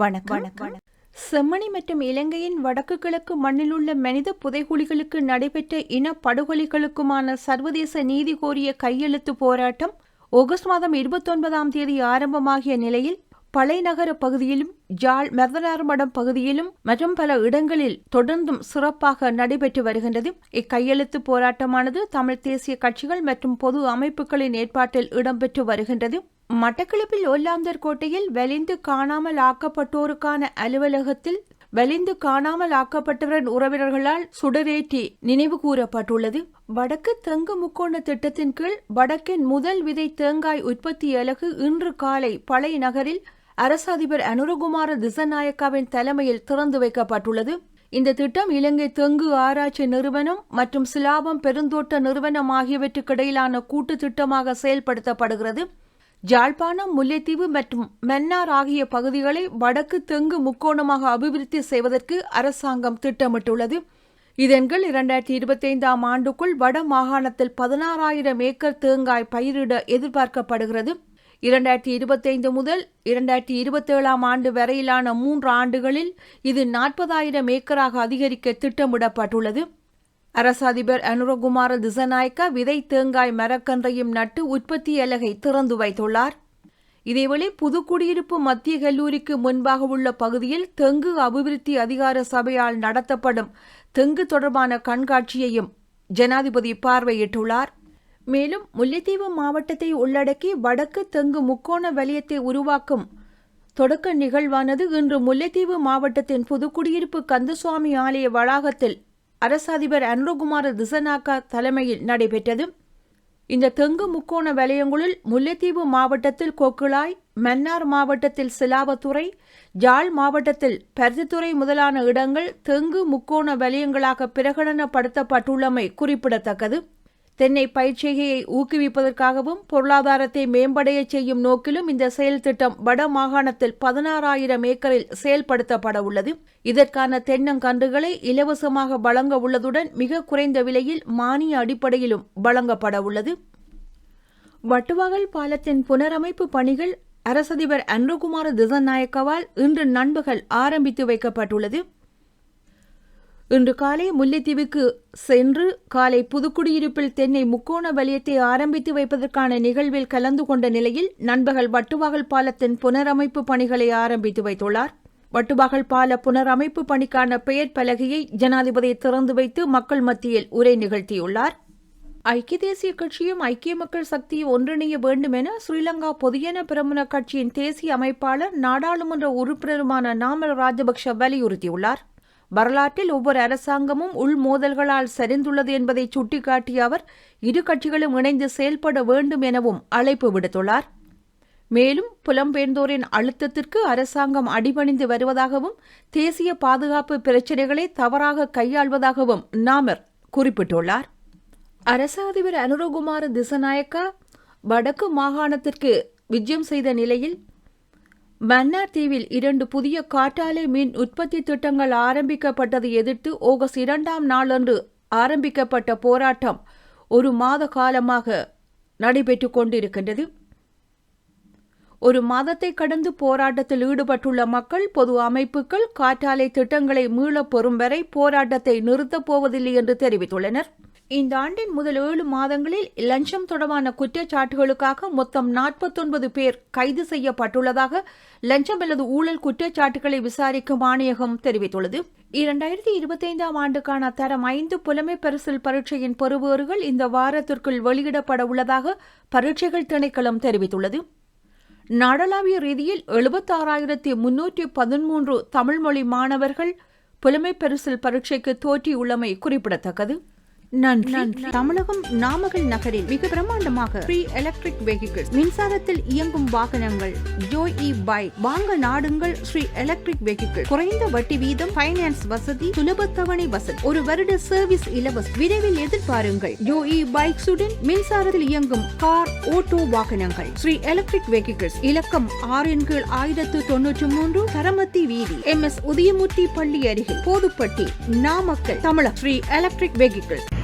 வணக்கம். வணக்கம். செம்மணி மற்றும் இலங்கையின் வடக்கு கிழக்கு மண்ணிலுள்ள மனித புதைகுழிகளுக்கு நடைபெற்ற இன படுகொலைகளுக்குமான சர்வதேச நீதி கோரிய கையெழுத்து போராட்டம் ஆகஸ்ட் மாதம் இருபத்தொன்பதாம் தேதி ஆரம்பமாகிய நிலையில் பழைநகர பகுதியிலும் ஜாழ் மெர்தனார்மடம் பகுதியிலும் மற்றும் பல இடங்களில் தொடர்ந்தும் சிறப்பாக நடைபெற்று வருகின்றது. இக்கையெழுத்து போராட்டமானது தமிழ் தேசிய கட்சிகள் மற்றும் பொது அமைப்புகளின் ஏற்பாட்டில் இடம்பெற்று வருகின்றது. மட்டக்களப்பில் ஒல்லாந்தர் கோட்டையில் வெலிந்து காணாமல் ஆக்கப்பட்டோருக்கான அலுவலகத்தில் வெளிந்து காணாமல் ஆக்கப்பட்டவரின் உறவினர்களால் சுடரேற்றி நினைவு கூறப்பட்டுள்ளது. வடக்கு தெங்கு முக்கோண திட்டத்தின் கீழ் வடக்கின் முதல் விதை தேங்காய் உற்பத்தி அலகு இன்று காலை பழைய நகரில் அரச அதிபர் அனுரகுமார திசநாயக்காவின் தலைமையில் திறந்து வைக்கப்பட்டுள்ளது. இந்த திட்டம் இலங்கை தெங்கு ஆராய்ச்சி நிறுவனம் மற்றும் சிலாபம் பெருந்தோட்ட நிறுவனம் ஆகியவற்றுக்கிடையிலான கூட்டு திட்டமாக செயல்படுத்தப்படுகிறது. ஜாழ்ப்பாணம் முல்லைத்தீவு மற்றும் மன்னார் ஆகிய பகுதிகளை வடக்கு தெங்கு முக்கோணமாக அபிவிருத்தி செய்வதற்கு அரசாங்கம் திட்டமிட்டுள்ளது. இதன்கள் இரண்டாயிரத்தி இருபத்தைந்தாம் ஆண்டுக்குள் வட மாகாணத்தில் பதினாறாயிரம் ஏக்கர் தேங்காய் பயிரிட எதிர்பார்க்கப்படுகிறது. இரண்டாயிரத்தி இருபத்தைந்து முதல் இரண்டாயிரத்தி இருபத்தேழாம் ஆண்டு வரையிலான மூன்று ஆண்டுகளில் இது நாற்பதாயிரம் ஏக்கராக அதிகரிக்க திட்டமிடப்பட்டுள்ளது. அரச அதிபர் அனுரகுமார திசநாயக்க விதை தேங்காய் மரக்கன்றையும் நட்டு உற்பத்தி அலகை திறந்து வைத்துள்ளார். இதேவேளை புதுக்குடியிருப்பு மத்திய கல்லூரிக்கு முன்பாக உள்ள பகுதியில் தெங்கு அபிவிருத்தி அதிகார சபையால் நடத்தப்படும் தெங்கு தொடர்பான கண்காட்சியையும் ஜனாதிபதி பார்வையிட்டுள்ளார். மேலும் முல்லைத்தீவு மாவட்டத்தை உள்ளடக்கி வடக்கு தெங்கு முக்கோண வலயத்தை உருவாக்கும் தொடக்க நிகழ்வானது இன்று முல்லைத்தீவு மாவட்டத்தின் புதுக்குடியிருப்பு கந்தசுவாமி ஆலய வளாகத்தில் அரச அதிபர் அனுரகுமார திசனாக்கா தலைமையில் நடைபெற்றது. இந்த தெங்கு முக்கோண வலயங்களில் முல்லைத்தீவு மாவட்டத்தில் கொக்குளாய் மன்னார் மாவட்டத்தில் சிலாவத்துறை ஜாழ் மாவட்டத்தில் பருத்தித்துறை முதலான இடங்கள் தெங்கு முக்கோண வலயங்களாக பிரகடனப்படுத்தப்பட்டுள்ளமை குறிப்பிடத்தக்கது. தென்னை பயிற்சிகையை ஊக்குவிப்பதற்காகவும் பொருளாதாரத்தை மேம்படைய செய்யும் நோக்கிலும் இந்த செயல் திட்டம் வட மாகாணத்தில் பதினாறாயிரம் ஏக்கரில் செயல்படுத்தப்பட உள்ளது. இதற்கான தென்னங்கன்றுகளை இலவசமாக வழங்க உள்ளதுடன் மிக குறைந்த விலையில் மானிய அடிப்படையிலும் வழங்கப்பட உள்ளது. வட்டுவாகல் பாலத்தின் புனரமைப்பு பணிகள் அரசதிபர் அன்ருகுமார திசநாயக்கவால் இன்று நண்பகல் ஆரம்பித்து வைக்கப்பட்டுள்ளது. இன்று காலை முல்லைத்தீவுக்கு சென்று காலை புதுக்குடியிருப்பில் தென்னை முக்கோண வலயத்தை ஆரம்பித்து வைப்பதற்கான நிகழ்வில் கலந்து கொண்ட நிலையில் நண்பகல் வட்டுவாகல் பாலத்தின் புனரமைப்பு பணிகளை ஆரம்பித்து வைத்துள்ளார். வட்டுவாகல் பால புனரமைப்பு பணிக்கான பெயர் பலகையை ஜனாதிபதி திறந்து வைத்து மக்கள் மத்தியில் உரை நிகழ்த்தியுள்ளார். ஐக்கிய தேசிய கட்சியும் ஐக்கிய மக்கள் சக்தியும் ஒன்றிணைய வேண்டும் என ஸ்ரீலங்கா பொதுஜன பிரமுன கட்சியின் தேசிய அமைப்பாளர் நாடாளுமன்ற உறுப்பினருமான நாமல் ராஜபக்ஷ வலியுறுத்தியுள்ளார். வரலாற்றில் ஒவ்வொரு அரசாங்கமும் உள் மோதல்களால் சரிந்துள்ளது என்பதை சுட்டிக்காட்டிய அவர் இரு கட்சிகளும் இணைந்து செயல்பட வேண்டும் எனவும் அழைப்பு விடுத்துள்ளார். மேலும் புலம்பெயர்ந்தோரின் அழுத்தத்திற்கு அரசாங்கம் அடிபணிந்து வருவதாகவும் தேசிய பாதுகாப்பு பிரச்சினைகளை தவறாக கையாள்வதாகவும் நாமர் குறிப்பிட்டுள்ளார். அரச அதிபர் அனுரகுமார திசநாயக்கா வடக்கு மாகாணத்திற்கு விஜயம் செய்த நிலையில் மன்னார் தீவில் இரண்டு புதிய காற்றாலை மின் உற்பத்தி திட்டங்கள் ஆரம்பிக்கப்பட்டதை எதிர்த்து ஆகஸ்ட் இரண்டாம் நாளன்று ஆரம்பிக்கப்பட்ட போராட்டம் ஒரு மாத காலமாக நடைபெற்று கொண்டிருக்கின்றது. ஒரு மாதத்தை கடந்து போராட்டத்தில் ஈடுபட்டுள்ள மக்கள் பொது அமைப்புகள் காற்றாலை திட்டங்களை மீளப் பெறும் வரை போராட்டத்தை நிறுத்தப் போவதில்லை என்று தெரிவித்துள்ளனர். இந்த ஆண்டின் முதல் ஏழு மாதங்களில் லஞ்சம் தொடர்பான குற்றச்சாட்டுகளுக்காக மொத்தம் நாற்பத்தொன்பது பேர் கைது செய்யப்பட்டுள்ளதாக லஞ்சம் அல்லது ஊழல் குற்றச்சாட்டுகளை விசாரிக்கும் ஆணையகம் தெரிவித்துள்ளது. இரண்டாயிரத்தி இருபத்தைந்தாம் ஆண்டுக்கான தரம் ஐந்து புலமை பரிசில் பரீட்சையின் பெறுபேறுகள் இந்த வாரத்திற்குள் வெளியிடப்பட உள்ளதாக பரீட்சைகள் திணைக்களம் தெரிவித்துள்ளது. நாடளாவிய ரீதியில் எழுபத்தாறாயிரத்தி முன்னூற்றி பதிமூன்று தமிழ்மொழி மாணவர்கள் புலமை பரிசில் பரீட்சைக்கு தோற்றியுள்ளமை குறிப்பிடத்தக்கது. நன்றி. தமிழகம் நாமக்கல் நகரில் மிக பிரமாண்டமாக ஃப்ரீ எலக்ட்ரிக் வெஹிக்கிள் மின்சாரத்தில் இயங்கும் வாகனங்கள் ஜோய் இ பைக் வாங்க நாடுங்கள் ஸ்ரீ எலக்ட்ரிக் வெஹிக்கிள் குறைந்த வட்டி வீதம் பைனான்ஸ் வசதி சுலப தவணை வசதி ஒரு வருட சர்வீஸ் இலவசம் விரைவில் எதிர்பாருங்கள். ஜோஇ பைக்ஸுடன் மின்சாரத்தில் இயங்கும் கார் ஓட்டோ வாகனங்கள் ஸ்ரீ எலக்ட்ரிக் வெஹிக்கிள்ஸ் இலக்கம் ஆறின் கீழ் ஆயிரத்து தொன்னூற்றி மூன்று தரமத்தி வீதி எம் எஸ் உதயமூர்த்தி பள்ளி அருகில் போதுப்பட்டி நாமக்கல் தமிழகம் ஸ்ரீ எலக்ட்ரிக் வெஹிக்கிள்ஸ்